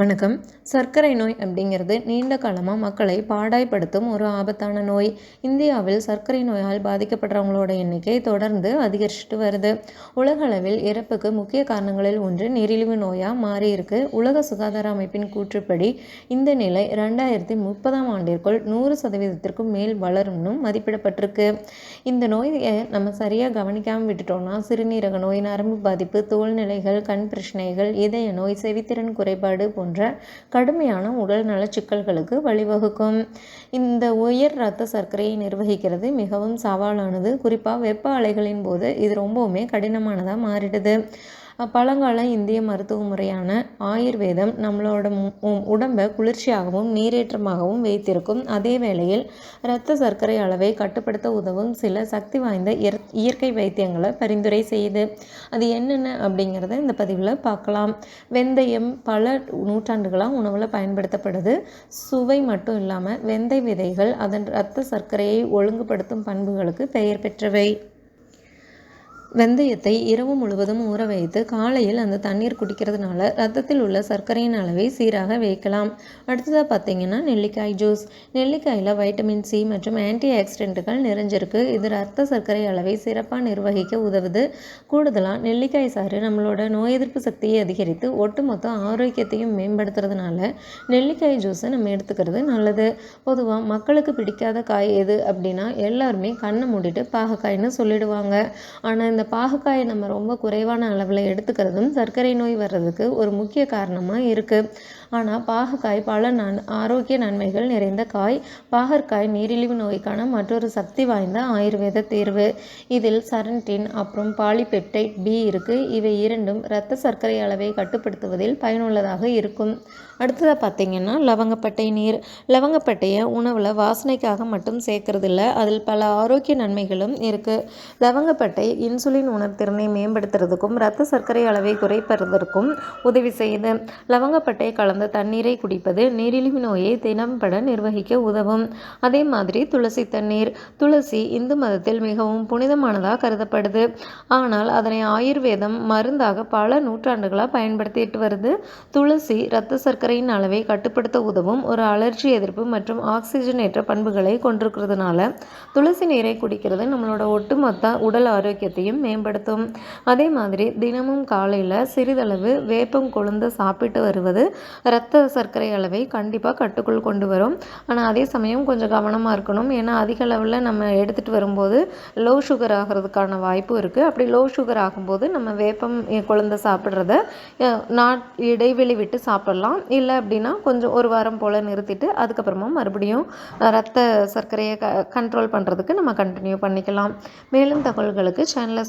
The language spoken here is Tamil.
வணக்கம். சர்க்கரை நோய் அப்படிங்கிறது நீண்ட காலமாக மக்களை பாடாய்ப்படுத்தும் ஒரு ஆபத்தான நோய். இந்தியாவில் சர்க்கரை நோயால் பாதிக்கப்படுறவங்களோட எண்ணிக்கை தொடர்ந்து அதிகரிச்சுட்டு வருது. உலக அளவில் இறப்புக்கு முக்கிய காரணங்களில் ஒன்று நீரிழிவு நோயாக மாறியிருக்கு உலக சுகாதார அமைப்பின் கூற்றுப்படி இந்த நிலை ரெண்டாயிரத்தி முப்பதாம் ஆண்டிற்குள் நூறு சதவீதத்திற்கும் மேல் வளரும்னும் மதிப்பிடப்பட்டிருக்கு. இந்த நோயை நம்ம சரியாக கவனிக்காமல் விட்டுட்டோம்னா சிறுநீரக நோய் நரம்பு பாதிப்பு தோல்நிலைகள் கண் பிரச்சனைகள் இதய நோய் செவித்திறன் குறைபாடு போன்ற கடுமையான உடல் நலச்சிக்கல்களுக்கு வழிவகுக்கும். இந்த உயர் இரத்த சர்க்கரையை நிர்வகிக்கிறது மிகவும் சவாலானது. குறிப்பாக வெப்ப அலைகளின் போது இது ரொம்பவுமே கடினமானதாக மாறிடுது. பழங்கால இந்திய மருத்துவ முறையான ஆயுர்வேதம் நம்மளோட உடம்பை குளிர்ச்சியாகவும் நீரேற்றமாகவும் வைத்திருக்கும். அதே வேளையில் இரத்த சர்க்கரை அளவை கட்டுப்படுத்த உதவும் சில சக்தி வாய்ந்த இயற்கை வைத்தியங்களை பரிந்துரை செய்யுது அது என்னென்ன அப்படிங்கிறத இந்த பதிவில் பார்க்கலாம். வெந்தயம் பல நூற்றாண்டுகளாக உணவில் பயன்படுத்தப்படுது. சுவை மட்டும் இல்லாமல் வெந்தய விதைகள் அதன் இரத்த சர்க்கரையை ஒழுங்குபடுத்தும் பண்புகளுக்கு பெயர் பெற்றவை. வெந்தயத்தை இரவு முழுவதும் ஊற வைத்து காலையில் அந்த தண்ணீர் குடிக்கிறதுனால ரத்தத்தில் உள்ள சர்க்கரையின் அளவை சீராக வைக்கலாம். அடுத்ததாக பார்த்தீங்கன்னா நெல்லிக்காய் ஜூஸ் நெல்லிக்காயில் வைட்டமின் சி மற்றும் ஆன்டி ஆக்சிடென்ட்டுகள் நிறைஞ்சிருக்கு. இது ரத்த சர்க்கரை அளவை சிறப்பாக நிர்வகிக்க உதவுது. கூடுதலாக நெல்லிக்காய் சாறு நம்மளோட நோய் எதிர்ப்பு சக்தியை அதிகரித்து ஒட்டுமொத்த ஆரோக்கியத்தையும் மேம்படுத்துறதுனால நெல்லிக்காய் ஜூஸை நம்ம எடுத்துக்கிறது நல்லது. பொதுவாக மக்களுக்கு பிடிக்காத காய் எது அப்படின்னா எல்லாருமே கண்ணை மூடிட்டு பாகக்காய்னு சொல்லிடுவாங்க. ஆனால் இந்த பாகக்காயை நம்ம ரொம்ப குறைவான அளவில் எடுத்துக்கிறதும் சர்க்கரை நோய் வர்றதுக்கு ஒரு முக்கிய காரணமாக இருக்குது ஆனால் பாகக்காய் பல நன் ஆரோக்கிய நன்மைகள் நிறைந்த காய் பாகற்காய் நீரிழிவு நோய்க்கான மற்றொரு சக்தி வாய்ந்த ஆயுர்வேத தேர்வு. இதில் சரன்டின் அப்புறம் பாலிபெப்டைட் பி இருக்குது இவை இரண்டும் இரத்த சர்க்கரை அளவை கட்டுப்படுத்துவதில் பயனுள்ளதாக இருக்கும். அடுத்ததாக பார்த்தீங்கன்னா லவங்கப்பட்டை நீர். லவங்கப்பட்டையை உணவில் வாசனைக்காக மட்டும் சேர்க்கறதில்ல. அதில் பல ஆரோக்கிய நன்மைகளும் இருக்குது லவங்கப்பட்டை இன்சுலின் உணர்திறனை மேம்படுத்துறதுக்கும் இரத்த சர்க்கரை அளவை குறைப்பதற்கும் உதவி செய்யுது லவங்கப்பட்டை கலந்த தண்ணீரை குடிப்பது நீரிழிவு நோயை தினம்பட நிர்வகிக்க உதவும். அதே மாதிரி துளசி தண்ணீர் துளசி இந்து மதத்தில் மிகவும் புனிதமானதாக கருதப்படுது. ஆனால் அதனை ஆயுர்வேதம் மருந்தாக பல நூற்றாண்டுகளாக பயன்படுத்திட்டு வருது. துளசி இரத்த சர்க்கரையின் அளவை கட்டுப்படுத்த உதவும் ஒரு அலர்ஜி எதிர்ப்பு மற்றும் ஆக்சிஜனேற்ற பண்புகளை கொண்டிருக்கிறதுனால துளசி நீரை குடிக்கிறது நம்மளோட ஒட்டுமொத்த உடல் ஆரோக்கியத்தையும் மேம்படுத்தும். அதே மாதிரி தினமும் காலையில் சிறிதளவு வேப்பம் கொழுந்து சாப்பிட்டு வருவது இரத்த சர்க்கரை அளவை கண்டிப்பாக கட்டுக்குள் கொண்டு வரும். ஆனால் அதே சமயம் கொஞ்சம் கவனமாக இருக்கணும். ஏன்னா அதிக அளவில் நம்ம எடுத்துகிட்டு வரும்போது லோ சுகர் ஆகிறதுக்கான வாய்ப்பும் இருக்குது அப்படி லோ சுகர் ஆகும்போது நம்ம வேப்பம் குழந்தை சாப்பிட்றத நாட் இடைவெளி விட்டு சாப்பிட்லாம். இல்லை அப்படின்னா கொஞ்சம் ஒரு வாரம் போல் நிறுத்திட்டு அதுக்கப்புறமா மறுபடியும் ரத்த சர்க்கரையை க கண்ட்ரோல் பண்ணுறதுக்கு நம்ம கண்டினியூ பண்ணிக்கலாம். மேலும் தகவல்களுக்கு சேனலை